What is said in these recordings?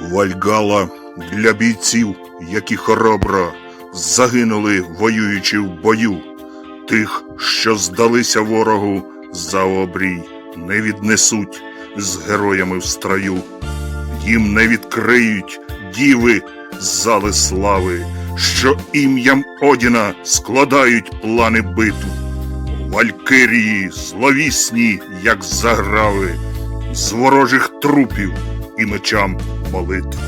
Вальгала для бійців, які хоробро загинули, воюючи в бою. Тих, що здалися ворогу за обрій, не віднесуть з героями в строю. Їм не відкриють діви зали слави, що ім'ям Одіна складають плани битв. Валькирії зловісні, як заграви, з ворожих трупів і мечам молитв.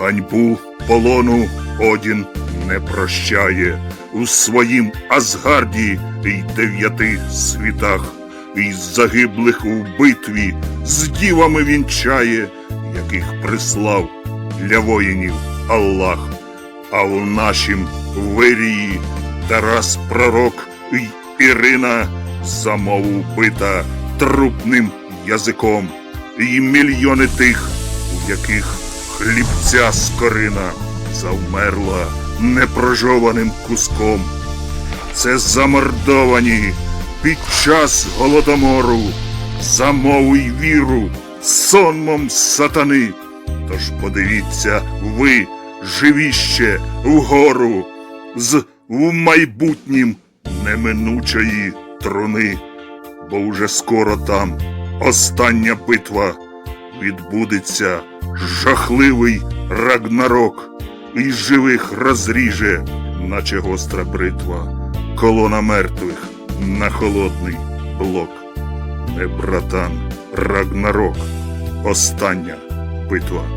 Ганьбу полону Одін не прощає у своїм Асгарді й дев'яти світах, і загиблих у битві з дівами вінчає, яких прислав для воїнів Аллах. А у нашім вирії Тарас Пророк й Ірина за мову бита трупним язиком, і мільйони тих, у яких хлібця скорина завмерла непрожованим куском. Це замордовані під час голодомору за мову й віру сонмом сатани. Тож подивіться ви, живіще, вгору, з в майбутнім неминучої труни, бо уже скоро там остання битва відбудеться жахливий рагнарок, і живих розріже, наче гостра бритва, колона мертвих на холодний блок. Не братан, рагнарок, остання битва.